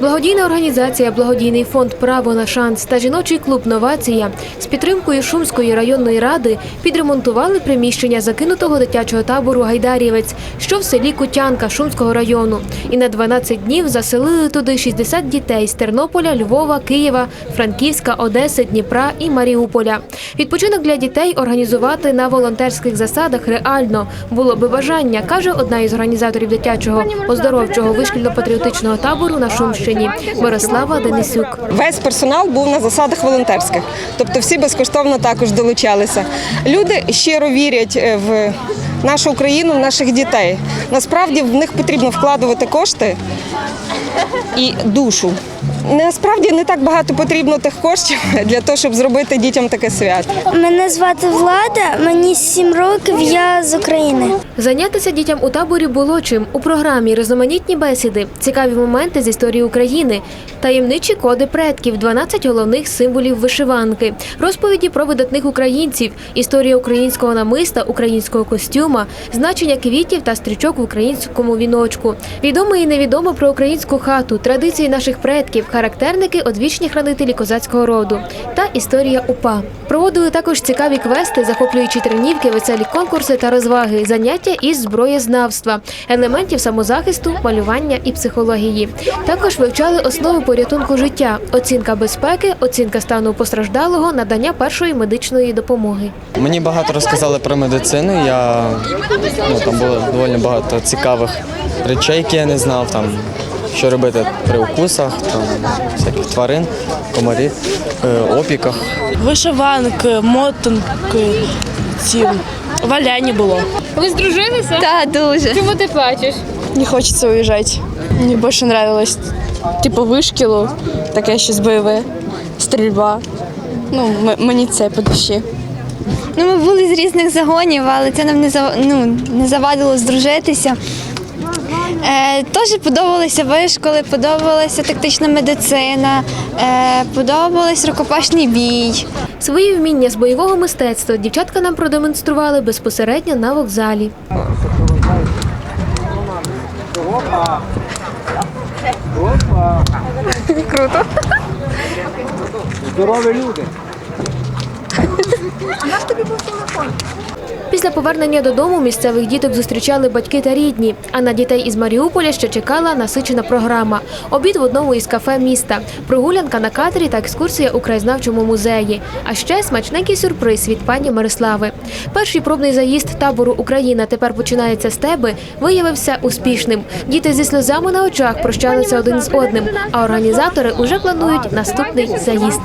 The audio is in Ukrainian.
Благодійна організація Благодійний фонд Право на шанс та жіночий клуб Новація з підтримкою Шумської районної ради підремонтували приміщення закинутого дитячого табору Гайдарівець, що в селі Кутянка Шумського району. І на 12 днів заселили туди 60 дітей з Тернополя, Львова, Києва, Франківська, Одеси, Дніпра і Маріуполя. Відпочинок для дітей організувати на волонтерських засадах реально було би бажання, каже одна із організаторів дитячого оздоровчого вишкільно-патріотичного табору на Шумщині Мирослава Денисюк. Весь персонал був на засадах волонтерських, тобто всі безкоштовно також долучалися. Люди щиро вірять е, в нашу Україну, в наших дітей. Насправді в них потрібно вкладувати кошти і душу. Насправді не так багато потрібно тих коштів для того, щоб зробити дітям таке свято. Мене звати Влада, мені 7 років, я з України. Зайнятися дітям у таборі було чим у програмі різноманітні бесіди, цікаві моменти з історії України, таємничі коди предків, 12 головних символів вишиванки, розповіді про видатних українців, історія українського намиста, українського костюма, значення квітів та стрічок в українському віночку, відоме і невідомо про українську хату, традиції наших предків, характерники, одвічні хранителі козацького роду та історія УПА. Проводили також цікаві квести, захоплюючи тренівки, веселі конкурси та розваги, заняття із зброєзнавства, елементів самозахисту, малювання і психології. Також вивчали основи порятунку життя, оцінка безпеки, оцінка стану постраждалого, надання першої медичної допомоги. Мені багато розказали про медицину. Я ну, там було доволі багато цікавих речей, які я не знав. Там що робити при укусах, там всяких тварин, комарів, е, опіках. Вишиванки, мотанки, ці валяні було. Ви здружилися? Так, дуже. Чому ти плачеш? Не хочеться уїжджати. Мені більше подобалось, типу, вишкілу, таке щось бойове, стрільба. Ну, м- мені це по душі. Ну, ми були з різних загонів, але це нам не, зав... ну, не завадило здружитися. Е, теж подобалися вишколи, подобалася тактична медицина, е, подобалась рукопашний бій. Свої вміння з бойового мистецтва дівчатка нам продемонстрували безпосередньо на вокзалі. Після повернення додому місцевих діток зустрічали батьки та рідні. А на дітей із Маріуполя ще чекала насичена програма. Обід в одному із кафе міста, прогулянка на катері та екскурсія у краєзнавчому музеї. А ще смачненький сюрприз від пані Мирослави. Перший пробний заїзд табору Україна тепер починається з тебе. Виявився успішним. Діти зі сльозами на очах прощалися один з одним. А організатори уже планують наступний заїзд.